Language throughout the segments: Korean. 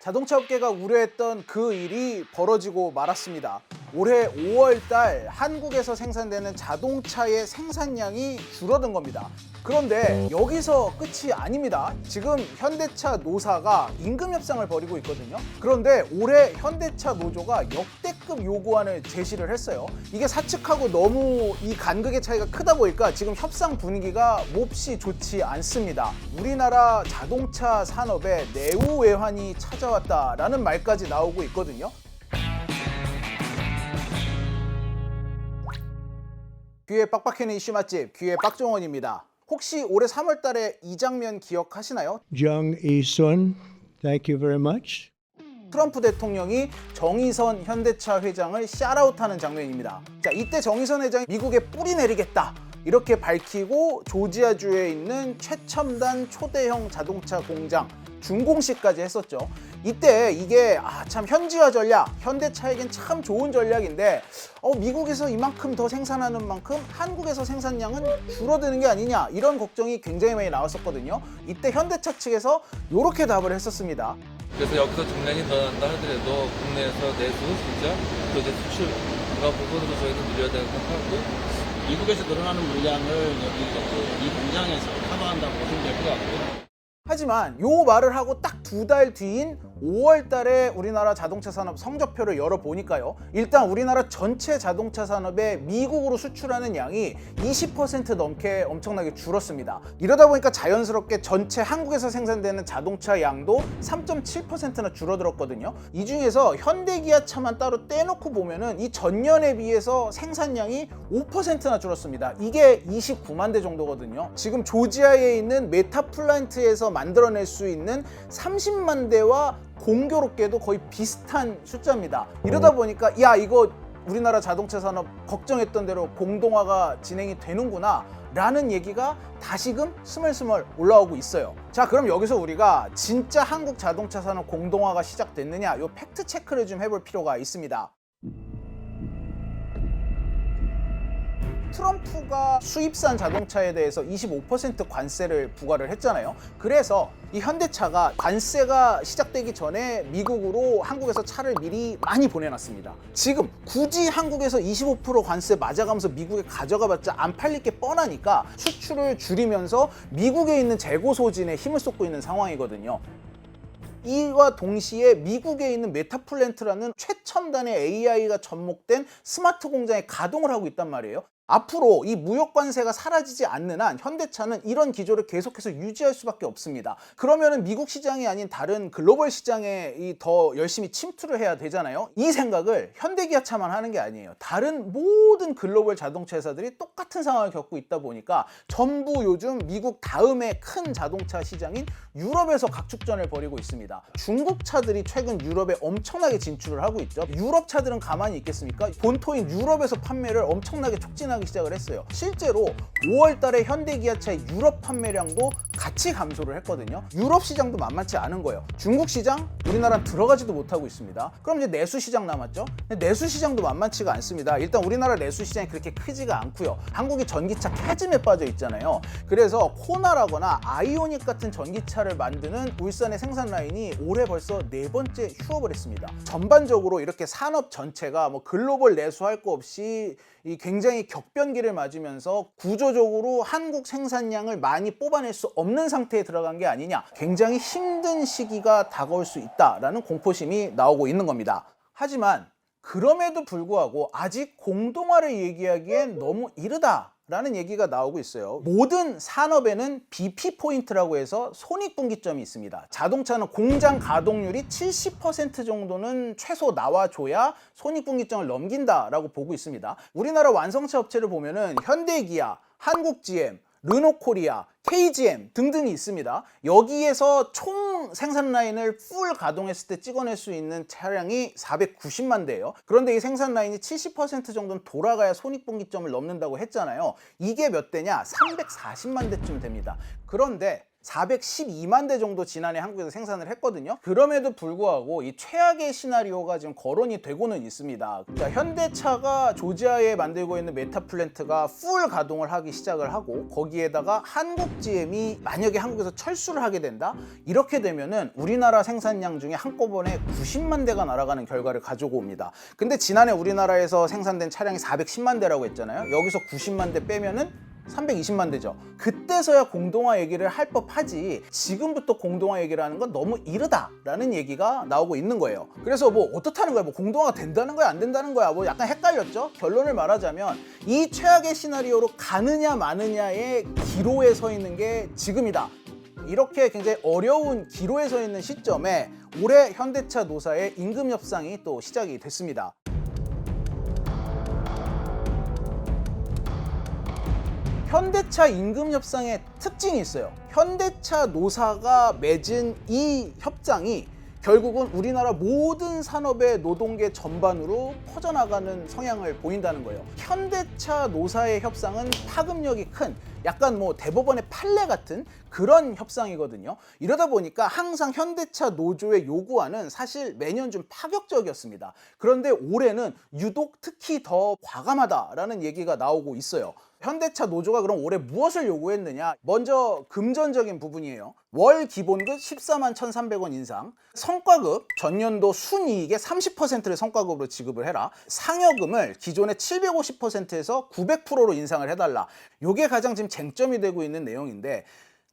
자동차 업계가 우려했던 그 일이 벌어지고 말았습니다. 올해 5월 달 한국에서 생산되는 자동차의 생산량이 줄어든 겁니다. 그런데 여기서 끝이 아닙니다. 지금 현대차 노사가 임금 협상을 벌이고 있거든요. 그런데 올해 현대차 노조가 역대급 요구안을 제시를 했어요. 이게 사측하고 너무 이 간극의 차이가 크다 보니까 지금 협상 분위기가 몹시 좋지 않습니다. 우리나라 자동차 산업에 내후 외환이 찾아왔다라는 말까지 나오고 있거든요. 귀에 빡빡해는 이슈 맛집 귀의 빡종원입니다. 혹시 올해 3월 달에 이 장면 기억하시나요? Jung thank you very much. 트럼프 대통령이 정의선 현대차 회장을 샤라웃하는 장면입니다. 자, 이때 정의선 회장이 미국에 뿌리 내리겠다. 이렇게 밝히고 조지아주에 있는 최첨단 초대형 자동차 공장 준공식까지 했었죠. 이때 이게 아, 참 현지화 전략, 현대차에겐 참 좋은 전략인데 어, 미국에서 이만큼 더 생산하는 만큼 한국에서 생산량은 줄어드는 게 아니냐 이런 걱정이 굉장히 많이 나왔었거든요. 이때 현대차 측에서 이렇게 답을 했었습니다. 그래서 여기서 정량이 늘어난다 하더라도 국내에서 내수 진짜 또 이제 수출 그런 부분으로 저희는 늘려야 된다고 생각하고 미국에서 늘어나는 물량을 여기 이제 이 공장에서 커버한다고 보시면 될 것 같고요. 하지만 요 말을 하고 딱 두 달 뒤인 5월 달에 우리나라 자동차 산업 성적표를 열어보니까요. 일단 우리나라 전체 자동차 산업에 미국으로 수출하는 양이 20% 넘게 엄청나게 줄었습니다. 이러다 보니까 자연스럽게 전체 한국에서 생산되는 자동차 양도 3.7%나 줄어들었거든요. 이 중에서 현대기아 차만 따로 떼놓고 보면은 이 전년에 비해서 생산량이 5%나 줄었습니다. 이게 29만 대 정도거든요. 지금 조지아에 있는 메타플란트에서 만들어낼 수 있는 30만 대와 공교롭게도 거의 비슷한 숫자입니다. 이러다 보니까 야 이거 우리나라 자동차 산업 걱정했던 대로 공동화가 진행이 되는구나 라는 얘기가 다시금 스멀스멀 올라오고 있어요. 자, 그럼 여기서 우리가 진짜 한국 자동차 산업 공동화가 시작됐느냐 요 팩트 체크를 좀 해볼 필요가 있습니다. 트럼프가 수입산 자동차에 대해서 25% 관세를 부과를 했잖아요. 그래서 이 현대차가 관세가 시작되기 전에 미국으로 한국에서 차를 미리 많이 보내놨습니다. 지금 굳이 한국에서 25% 관세 맞아가면서 미국에 가져가봤자 안 팔릴 게 뻔하니까 수출을 줄이면서 미국에 있는 재고 소진에 힘을 쏟고 있는 상황이거든요. 이와 동시에 미국에 있는 메타플랜트라는 최첨단의 AI가 접목된 스마트 공장에 가동을 하고 있단 말이에요. 앞으로 이 무역 관세가 사라지지 않는 한 현대차는 이런 기조를 계속해서 유지할 수밖에 없습니다. 그러면은 미국 시장이 아닌 다른 글로벌 시장에 이더 열심히 침투를 해야 되잖아요. 이 생각을 현대기아차만 하는 게 아니에요. 다른 모든 글로벌 자동차 회사들이 똑같은 상황을 겪고 있다 보니까 전부 요즘 미국 다음에 큰 자동차 시장인 유럽에서 각축전을 벌이고 있습니다. 중국 차들이 최근 유럽에 엄청나게 진출을 하고 있죠. 유럽 차들은 가만히 있겠습니까? 본토인 유럽에서 판매를 엄청나게 촉진하 기 시작을 했어요. 실제로 5월 달에 현대기아차의 유럽 판매량도 같이 감소를 했거든요. 유럽 시장도 만만치 않은 거예요. 중국 시장 우리나라는 들어가지도 못하고 있습니다. 그럼 이제 내수 시장 남았죠? 내수 시장도 만만치가 않습니다. 일단 우리나라 내수 시장이 그렇게 크지가 않고요. 한국이 전기차 캐즘에 빠져 있잖아요. 그래서 코나라거나 아이오닉 같은 전기차를 만드는 울산의 생산 라인이 올해 벌써 네 번째 휴업을 했습니다. 전반적으로 이렇게 산업 전체가 뭐 글로벌 내수할 거 없이 이 굉장히 격 변기를 맞으면서 구조적으로 한국 생산량을 많이 뽑아낼 수 없는 상태에 들어간 게 아니냐. 굉장히 힘든 시기가 다가올 수 있다라는 공포심이 나오고 있는 겁니다. 하지만 그럼에도 불구하고 아직 공동화를 얘기하기엔 너무 이르다. 라는 얘기가 나오고 있어요. 모든 산업에는 BP 포인트라고 해서 손익분기점이 있습니다. 자동차는 공장 가동률이 70% 정도는 최소 나와줘야 손익분기점을 넘긴다라고 보고 있습니다. 우리나라 완성차 업체를 보면은 현대기아, 한국GM, 르노코리아, KGM 등등이 있습니다. 여기에서 총 생산 라인을 풀 가동했을 때 찍어낼 수 있는 차량이 490만 대예요. 그런데 이 생산 라인이 70% 정도는 돌아가야 손익분기점을 넘는다고 했잖아요. 이게 몇 대냐? 340만 대쯤 됩니다. 그런데 412만 대 정도 지난해 한국에서 생산을 했거든요. 그럼에도 불구하고 이 최악의 시나리오가 지금 거론이 되고는 있습니다. 자, 현대차가 조지아에 만들고 있는 메타 플랜트가 풀 가동을 하기 시작을 하고 거기에다가 한국 GM이 만약에 한국에서 철수를 하게 된다? 이렇게 되면은 우리나라 생산량 중에 한꺼번에 90만 대가 날아가는 결과를 가지고 옵니다. 근데 지난해 우리나라에서 생산된 차량이 410만 대라고 했잖아요. 여기서 90만 대 빼면은 320만 대죠. 그때서야 공동화 얘기를 할 법하지 지금부터 공동화 얘기를 하는 건 너무 이르다라는 얘기가 나오고 있는 거예요. 그래서 뭐 어떻다는 거야? 뭐 공동화가 된다는 거야? 안 된다는 거야? 뭐 약간 헷갈렸죠? 결론을 말하자면 이 최악의 시나리오로 가느냐 마느냐의 기로에 서 있는 게 지금이다. 이렇게 굉장히 어려운 기로에 서 있는 시점에 올해 현대차 노사의 임금 협상이 또 시작이 됐습니다. 현대차 임금 협상의 특징이 있어요. 현대차 노사가 맺은 이 협상이 결국은 우리나라 모든 산업의 노동계 전반으로 퍼져나가는 성향을 보인다는 거예요. 현대차 노사의 협상은 파급력이 큰 약간 뭐 대법원의 판례 같은 그런 협상이거든요. 이러다 보니까 항상 현대차 노조의 요구안은 사실 매년 좀 파격적이었습니다. 그런데 올해는 유독 특히 더 과감하다라는 얘기가 나오고 있어요. 현대차 노조가 그럼 올해 무엇을 요구했느냐? 먼저 금전적인 부분이에요. 월 기본급 14만 1,300원 인상, 성과급 전년도 순이익의 30%를 성과급으로 지급을 해라. 상여금을 기존의 750%에서 900%로 인상을 해달라. 요게 가장 지금 쟁점이 되고 있는 내용인데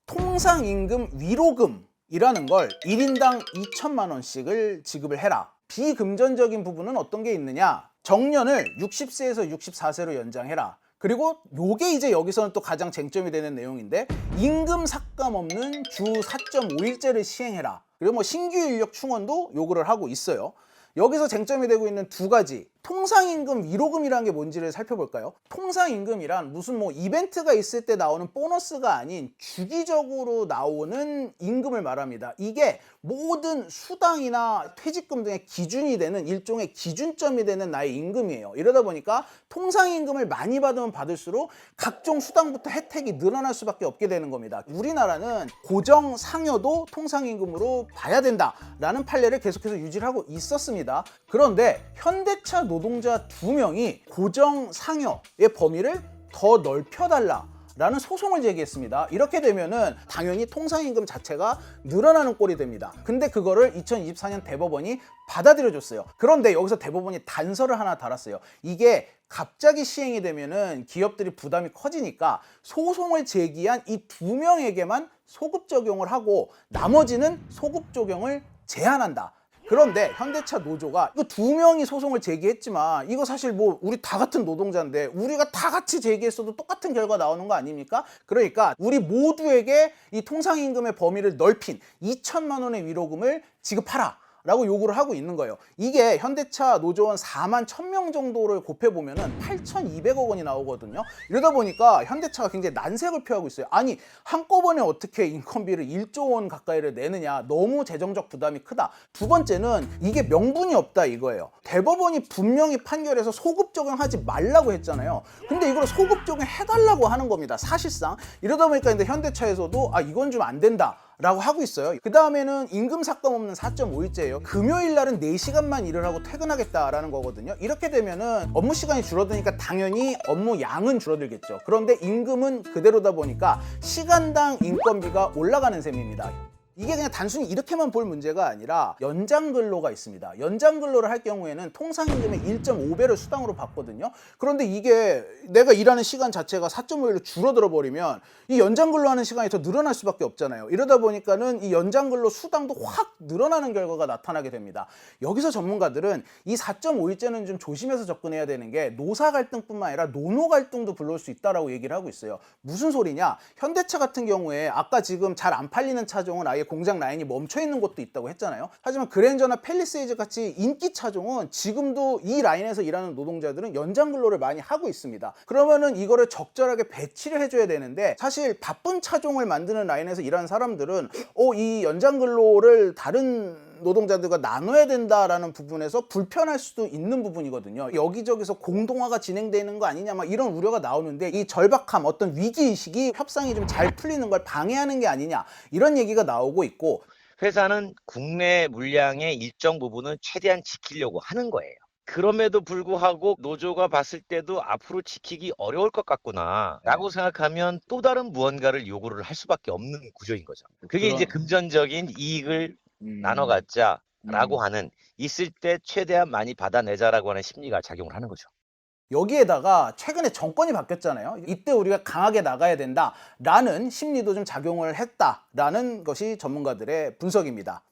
통상임금 위로금이라는 걸 1인당 2천만 원씩을 지급을 해라. 비금전적인 부분은 어떤 게 있느냐? 정년을 60세에서 64세로 연장해라. 그리고 요게 이제 여기서는 또 가장 쟁점이 되는 내용인데 임금 삭감 없는 주 4.5일제를 시행해라. 그리고 뭐 신규 인력 충원도 요구를 하고 있어요. 여기서 쟁점이 되고 있는 두 가지 통상임금 위로금이라는 게 뭔지를 살펴볼까요? 통상임금이란 무슨 뭐 이벤트가 있을 때 나오는 보너스가 아닌 주기적으로 나오는 임금을 말합니다. 이게 모든 수당이나 퇴직금 등의 기준이 되는 일종의 기준점이 되는 나의 임금이에요. 이러다 보니까 통상임금을 많이 받으면 받을수록 각종 수당부터 혜택이 늘어날 수밖에 없게 되는 겁니다. 우리나라는 고정 상여도 통상임금으로 봐야 된다라는 판례를 계속해서 유지를 하고 있었습니다. 그런데 현대차 노 동자 두 명이 고정 상여의 범위를 더 넓혀달라. 라는 소송을 제기했습니다. 이렇게 되면은 당연히 통상임금 자체가 늘어나는 꼴이 됩니다. 근데 그거를 2024년 대법원이 받아들여줬어요. 그런데 여기서 대법원이 단서를 하나 달았어요. 이게 갑자기 시행이 되면은 기업들이 부담이 커지니까 소송을 제기한 이 두 명에게만 소급 적용을 하고 나머지는 소급 적용을 제한한다. 그런데 현대차 노조가 이거 두 명이 소송을 제기했지만 이거 사실 뭐 우리 다 같은 노동자인데 우리가 다 같이 제기했어도 똑같은 결과 나오는 거 아닙니까? 그러니까 우리 모두에게 이 통상임금의 범위를 넓힌 2천만 원의 위로금을 지급하라. 라고 요구를 하고 있는 거예요. 이게 현대차 노조원 4만 1000명 정도를 곱해보면 은 8,200억 원이 나오거든요. 이러다 보니까 현대차가 굉장히 난색을 표하고 있어요. 아니, 한꺼번에 어떻게 인건비를 1조 원 가까이를 내느냐. 너무 재정적 부담이 크다. 두 번째는 이게 명분이 없다 이거예요. 대법원이 분명히 판결해서 소급 적용하지 말라고 했잖아요. 근데 이걸 소급 적용해달라고 하는 겁니다. 사실상. 이러다 보니까 근데 현대차에서도 아, 이건 좀 안 된다. 라고 하고 있어요. 그 다음에는 임금 삭감 없는 4.5일제예요. 금요일 날은 4시간만 일을 하고 퇴근하겠다라는 거거든요. 이렇게 되면은 업무 시간이 줄어드니까 당연히 업무 양은 줄어들겠죠. 그런데 임금은 그대로다 보니까 시간당 인건비가 올라가는 셈입니다. 이게 그냥 단순히 이렇게만 볼 문제가 아니라 연장 근로가 있습니다. 연장 근로를 할 경우에는 통상 임금의 1.5배를 수당으로 받거든요. 그런데 이게 내가 일하는 시간 자체가 4.5일로 줄어들어 버리면 이 연장 근로하는 시간이 더 늘어날 수밖에 없잖아요. 이러다 보니까는 이 연장 근로 수당도 확 늘어나는 결과가 나타나게 됩니다. 여기서 전문가들은 이 4.5일제는 좀 조심해서 접근해야 되는 게 노사 갈등뿐만 아니라 노노 갈등도 불러올 수 있다라고 얘기를 하고 있어요. 무슨 소리냐? 현대차 같은 경우에 아까 지금 잘 안 팔리는 차종은 아예 공장 라인이 멈춰 있는 곳도 있다고 했잖아요. 하지만 그랜저나 펠리세이즈 같이 인기 차종은 지금도 이 라인에서 일하는 노동자들은 연장 근로를 많이 하고 있습니다. 그러면은 이거를 적절하게 배치를 해줘야 되는데 사실 바쁜 차종을 만드는 라인에서 일하는 사람들은 어, 이 연장 근로를 다른 노동자들과 나눠야 된다라는 부분에서 불편할 수도 있는 부분이거든요. 여기저기서 공동화가 진행되는 거 아니냐 막 이런 우려가 나오는데 이 절박함 어떤 위기 의식이 협상이 좀 잘 풀리는 걸 방해하는 게 아니냐 이런 얘기가 나오고 있고 회사는 국내 물량의 일정 부분은 최대한 지키려고 하는 거예요. 그럼에도 불구하고 노조가 봤을 때도 앞으로 지키기 어려울 것 같구나 라고 생각하면 또 다른 무언가를 요구를 할 수밖에 없는 구조인 거죠. 그게 이제 그럼. 금전적인 이익을 음. 나눠 갖자라고 음. 하는 있을 때 최대한 많이 받아내자라고 하는 심리가 작용을 하는 거죠. 여기에다가 최근에 정권이 바뀌었잖아요. 이때 우리가 강하게 나가야 된다라는 심리도 좀 작용을 했다라는 것이 전문가들의 분석입니다.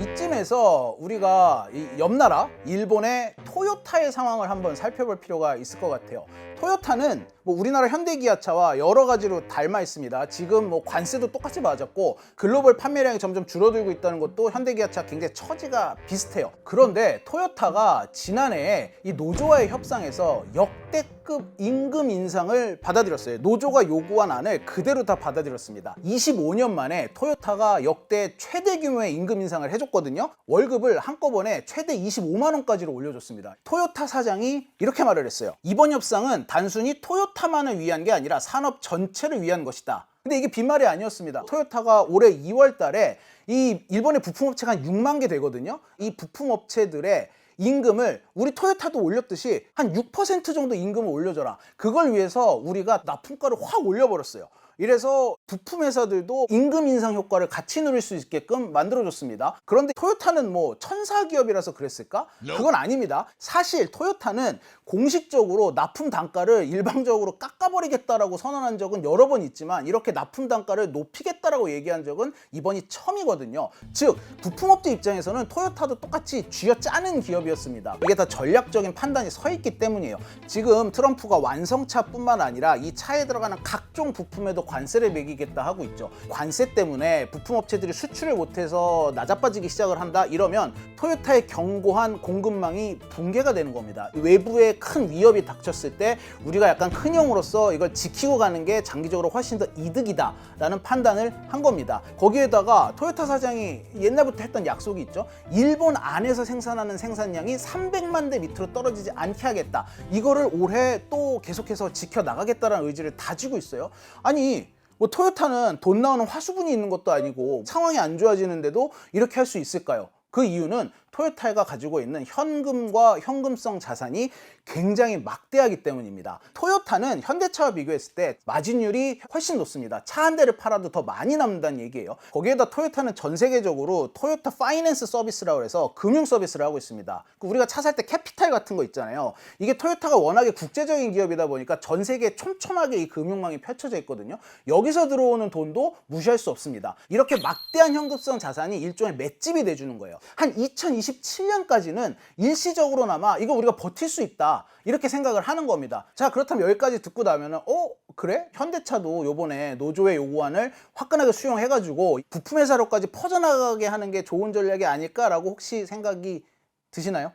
이쯤에서 우리가 이 옆나라 일본의 토요타의 상황을 한번 살펴볼 필요가 있을 것 같아요. 토요타는 뭐 우리나라 현대기아차와 여러 가지로 닮아 있습니다. 지금 뭐 관세도 똑같이 맞았고 글로벌 판매량이 점점 줄어들고 있다는 것도 현대기아차 굉장히 처지가 비슷해요. 그런데 토요타가 지난해에 이 노조와의 협상에서 역대급 임금 인상을 받아들였어요. 노조가 요구한 안을 그대로 다 받아들였습니다. 25년 만에 토요타가 역대 최대 규모의 임금 인상을 해줬거든요. 월급을 한꺼번에 최대 25만 원까지로 올려줬습니다. 토요타 사장이 이렇게 말을 했어요. 이번 협상은 단순히 토요타만을 위한 게 아니라 산업 전체를 위한 것이다. 근데 이게 빈말이 아니었습니다. 토요타가 올해 2월 달에 이 일본의 부품업체가 한 6만 개 되거든요. 이 부품업체들의 임금을 우리 토요타도 올렸듯이 한 6% 정도 임금을 올려줘라. 그걸 위해서 우리가 납품가를 확 올려버렸어요. 이래서 부품 회사들도 임금 인상 효과를 같이 누릴 수 있게끔 만들어줬습니다. 그런데 토요타는 뭐 천사 기업이라서 그랬을까? 그건 아닙니다. 사실 토요타는 공식적으로 납품 단가를 일방적으로 깎아버리겠다라고 선언한 적은 여러 번 있지만 이렇게 납품 단가를 높이겠다라고 얘기한 적은 이번이 처음이거든요. 즉 부품업체 입장에서는 토요타도 똑같이 쥐어짜는 기업이었습니다. 이게 다 전략적인 판단이 서 있기 때문이에요. 지금 트럼프가 완성차뿐만 아니라 이 차에 들어가는 각종 부품에도 관세를 매기겠다 하고 있죠. 관세 때문에 부품업체들이 수출을 못해서 낮아빠지기 시작을 한다 이러면 토요타의 견고한 공급망이 붕괴가 되는 겁니다. 외부에 큰 위협이 닥쳤을 때 우리가 약간 큰 형으로서 이걸 지키고 가는 게 장기적으로 훨씬 더 이득이다라는 판단을 한 겁니다. 거기에다가 토요타 사장이 옛날부터 했던 약속이 있죠. 일본 안에서 생산하는 생산량이 300만 대 밑으로 떨어지지 않게 하겠다. 이거를 올해 또 계속해서 지켜 나가겠다라는 의지를 다지고 있어요. 아니 뭐 토요타는 돈 나오는 화수분이 있는 것도 아니고 상황이 안 좋아지는데도 이렇게 할 수 있을까요? 그 이유는 토요타가 가지고 있는 현금과 현금성 자산이 굉장히 막대하기 때문입니다. 토요타는 현대차와 비교했을 때 마진율이 훨씬 높습니다. 차 한 대를 팔아도 더 많이 남는다는 얘기예요. 거기에다 토요타는 전 세계적으로 토요타 파이낸스 서비스라고 해서 금융 서비스를 하고 있습니다. 그 우리가 차 살 때 캐피탈 같은 거 있잖아요. 이게 토요타가 워낙에 국제적인 기업이다 보니까 전 세계에 촘촘하게 이 금융망이 펼쳐져 있거든요. 여기서 들어오는 돈도 무시할 수 없습니다. 이렇게 막대한 현금성 자산이 일종의 맷집이 돼주는 거예요. 한 2027년까지는 일시적으로나마 이거 우리가 버틸 수 있다. 이렇게 생각을 하는 겁니다. 자, 그렇다면 여기까지 듣고 나면은, 어, 그래? 현대차도 요번에 노조의 요구안을 화끈하게 수용해가지고 부품 회사로까지 퍼져나가게 하는 게 좋은 전략이 아닐까라고 혹시 생각이 드시나요?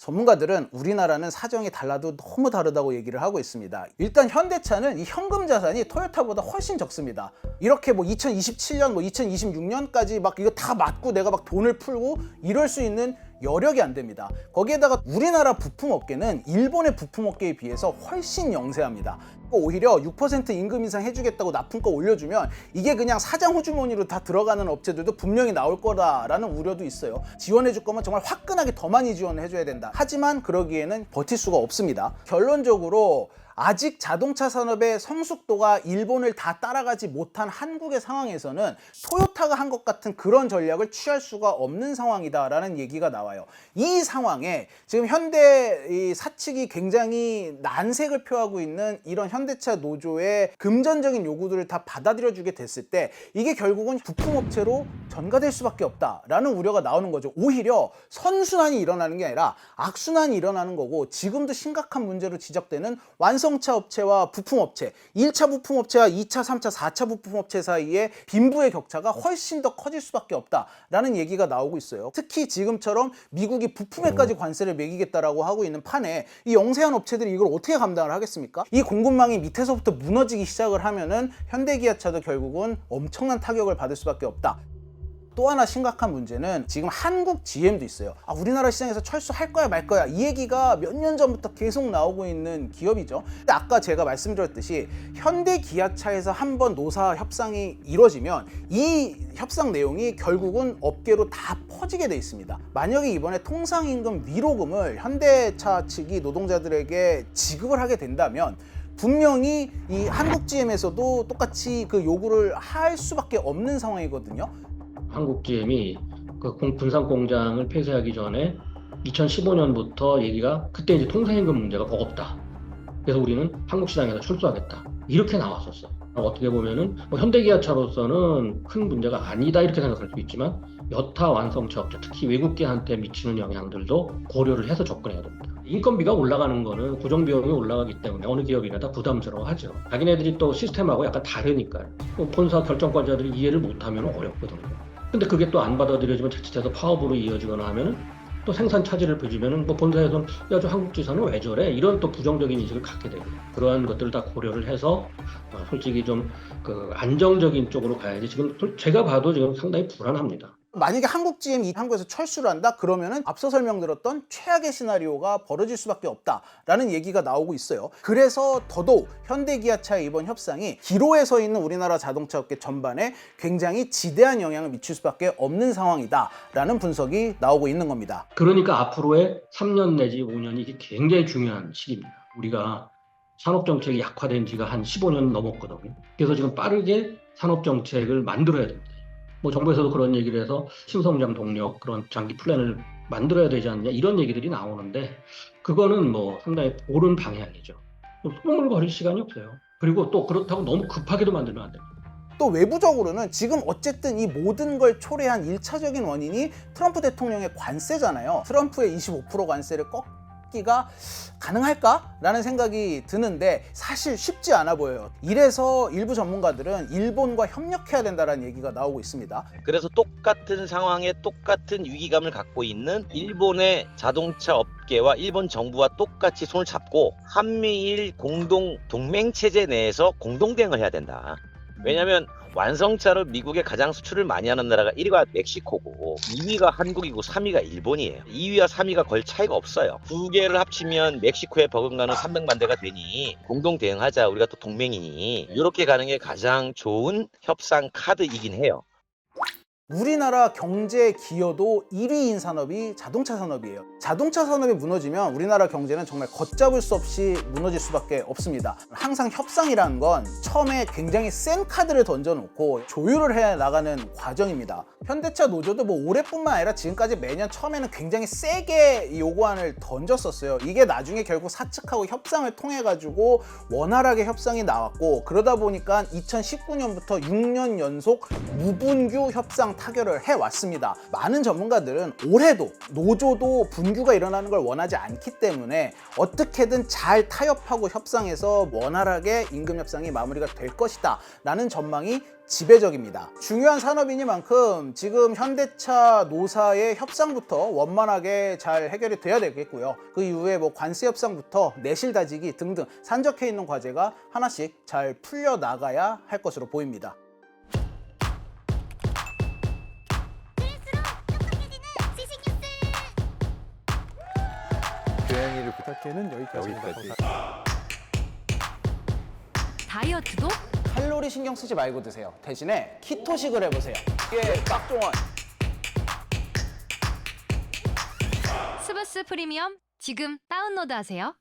전문가들은 우리나라는 사정이 달라도 너무 다르다고 얘기를 하고 있습니다. 일단 현대차는 이 현금 자산이 토요타보다 훨씬 적습니다. 이렇게 뭐 2027년, 뭐 2026년까지 막 이거 다 맞고 내가 막 돈을 풀고 이럴 수 있는 여력이 안 됩니다. 거기에다가 우리나라 부품업계는 일본의 부품업계에 비해서 훨씬 영세합니다. 오히려 6% 임금 인상 해주겠다고 납품가 올려주면 이게 그냥 사장 호주머니로 다 들어가는 업체들도 분명히 나올 거다라는 우려도 있어요. 지원해줄 거면 정말 화끈하게 더 많이 지원을 해줘야 된다. 하지만 그러기에는 버틸 수가 없습니다. 결론적으로 아직 자동차 산업의 성숙도가 일본을 다 따라가지 못한 한국의 상황에서는 토요타가 한 것 같은 그런 전략을 취할 수가 없는 상황이다라는 얘기가 나와요. 이 상황에 지금 현대 이 사측이 굉장히 난색을 표하고 있는 이런 현대차 노조의 금전적인 요구들을 다 받아들여 주게 됐을 때 이게 결국은 부품업체로 전가될 수밖에 없다라는 우려가 나오는 거죠. 오히려 선순환이 일어나는 게 아니라 악순환이 일어나는 거고 지금도 심각한 문제로 지적되는 완성 완성차 업체와 부품 업체, 1차 부품 업체와 2차, 3차, 4차 부품 업체 사이에 빈부의 격차가 훨씬 더 커질 수밖에 없다라는 얘기가 나오고 있어요. 특히 지금처럼 미국이 부품에까지 관세를 매기겠다라고 하고 있는 판에 이 영세한 업체들이 이걸 어떻게 감당을 하겠습니까? 이 공급망이 밑에서부터 무너지기 시작을 하면은 현대기아차도 결국은 엄청난 타격을 받을 수밖에 없다. 또 하나 심각한 문제는 지금 한국 GM도 있어요. 아, 우리나라 시장에서 철수할 거야 말 거야 이 얘기가 몇 년 전부터 계속 나오고 있는 기업이죠. 근데 아까 제가 말씀드렸듯이 현대 기아차에서 한번 노사 협상이 이루어지면 이 협상 내용이 결국은 업계로 다 퍼지게 돼 있습니다. 만약에 이번에 통상임금 위로금을 현대차 측이 노동자들에게 지급을 하게 된다면 분명히 이 한국 GM에서도 똑같이 그 요구를 할 수밖에 없는 상황이거든요. 한국 GM이 그 공- 군산 공장을 폐쇄하기 전에 2015년부터 얘기가 그때 이제 통상임금 문제가 버겁다. 그래서 우리는 한국 시장에서 철수하겠다. 이렇게 나왔었어. 어떻게 보면은 뭐 현대기아차로서는 큰 문제가 아니다 이렇게 생각할 수 있지만 여타 완성차 업체, 특히 외국계한테 미치는 영향들도 고려를 해서 접근해야 됩니다. 인건비가 올라가는 거는 구정 비용이 올라가기 때문에 어느 기업이나 다 부담스러워하죠. 자기네들이 또 시스템하고 약간 다르니까요. 뭐 본사 결정권자들이 이해를 못하면 어렵거든요. 근데 그게 또 안 받아들여지면 자칫해서 파업으로 이어지거나 하면은 또 생산 차질을 빚으면은 뭐 본사에서는 야저 한국 지사는 왜 저래 이런 또 부정적인 인식을 갖게 되고 그러한 것들을 다 고려를 해서 어, 솔직히 좀 그 안정적인 쪽으로 가야지 지금 솔- 제가 봐도 지금 상당히 불안합니다. 만약에 한국 GM이 한국에서 철수를 한다 그러면은 앞서 설명드렸던 최악의 시나리오가 벌어질 수밖에 없다라는 얘기가 나오고 있어요. 그래서 더더욱 현대기아차의 이번 협상이 기로에 서 있는 우리나라 자동차 업계 전반에 굉장히 지대한 영향을 미칠 수밖에 없는 상황이다라는 분석이 나오고 있는 겁니다. 그러니까 앞으로의 3년 내지 5년이 이게 굉장히 중요한 시기입니다. 우리가 산업 정책이 약화된 지가 한 15년 넘었거든요. 그래서 지금 빠르게 산업 정책을 만들어야 됩니다. 뭐 정부에서도 그런 얘기를 해서 신성장 동력 그런 장기 플랜을 만들어야 되지 않냐 이런 얘기들이 나오는데 그거는 뭐 상당히 옳은 방향이죠. 흐물거릴 시간이 없어요. 그리고 또 그렇다고 너무 급하게도 만들면 안 됩니다. 또 외부적으로는 지금 어쨌든 이 모든 걸 초래한 일차적인 원인이 트럼프 대통령의 관세잖아요. 트럼프의 25% 관세를 꺾 기가 가능할까라는 생각이 드는데 사실 쉽지 않아 보여요. 이래서 일부 전문가들은 일본과 협력해야 된다는 얘기가 나오고 있습니다. 그래서 똑같은 상황에 똑같은 위기감을 갖고 있는 일본의 자동차 업계와 일본 정부와 똑같이 손을 잡고 한미일 공동 동맹 체제 내에서 공동 대응을 해야 된다. 왜냐하면 완성차를 미국에 가장 수출을 많이 하는 나라가 1위가 멕시코고 2위가 한국이고 3위가 일본이에요. 2위와 3위가 거의 차이가 없어요. 두 개를 합치면 멕시코에 버금가는 300만 대가 되니 공동 대응하자. 우리가 또 동맹이니 이렇게 가는 게 가장 좋은 협상 카드이긴 해요. 우리나라 경제 기여도 1위인 산업이 자동차 산업이에요. 자동차 산업이 무너지면 우리나라 경제는 정말 걷잡을 수 없이 무너질 수밖에 없습니다. 항상 협상이라는 건 처음에 굉장히 센 카드를 던져놓고 조율을 해 나가는 과정입니다. 현대차 노조도 뭐 올해뿐만 아니라 지금까지 매년 처음에는 굉장히 세게 요구안을 던졌었어요. 이게 나중에 결국 사측하고 협상을 통해 가지고 원활하게 협상이 나왔고 그러다 보니까 2019년부터 6년 연속 무분규 협상 타결을 해왔습니다. 많은 전문가들은 올해도 노조도 분규가 일어나는 걸 원하지 않기 때문에 어떻게든 잘 타협하고 협상해서 원활하게 임금 협상이 마무리가 될 것이다 라는 전망이 지배적입니다. 중요한 산업이니만큼 지금 현대차 노사의 협상부터 원만하게 잘 해결이 돼야 되겠고요. 그 이후에 뭐 관세 협상부터 내실 다지기 등등 산적해 있는 과제가 하나씩 잘 풀려 나가야 할 것으로 보입니다. 고양이를 부탁해는 여기까지입니다. 다이어트도 칼로리 신경 쓰지 말고 드세요. 대신에 키토식을 해보세요. 이게 깍종원. 스브스 프리미엄 지금 다운로드하세요.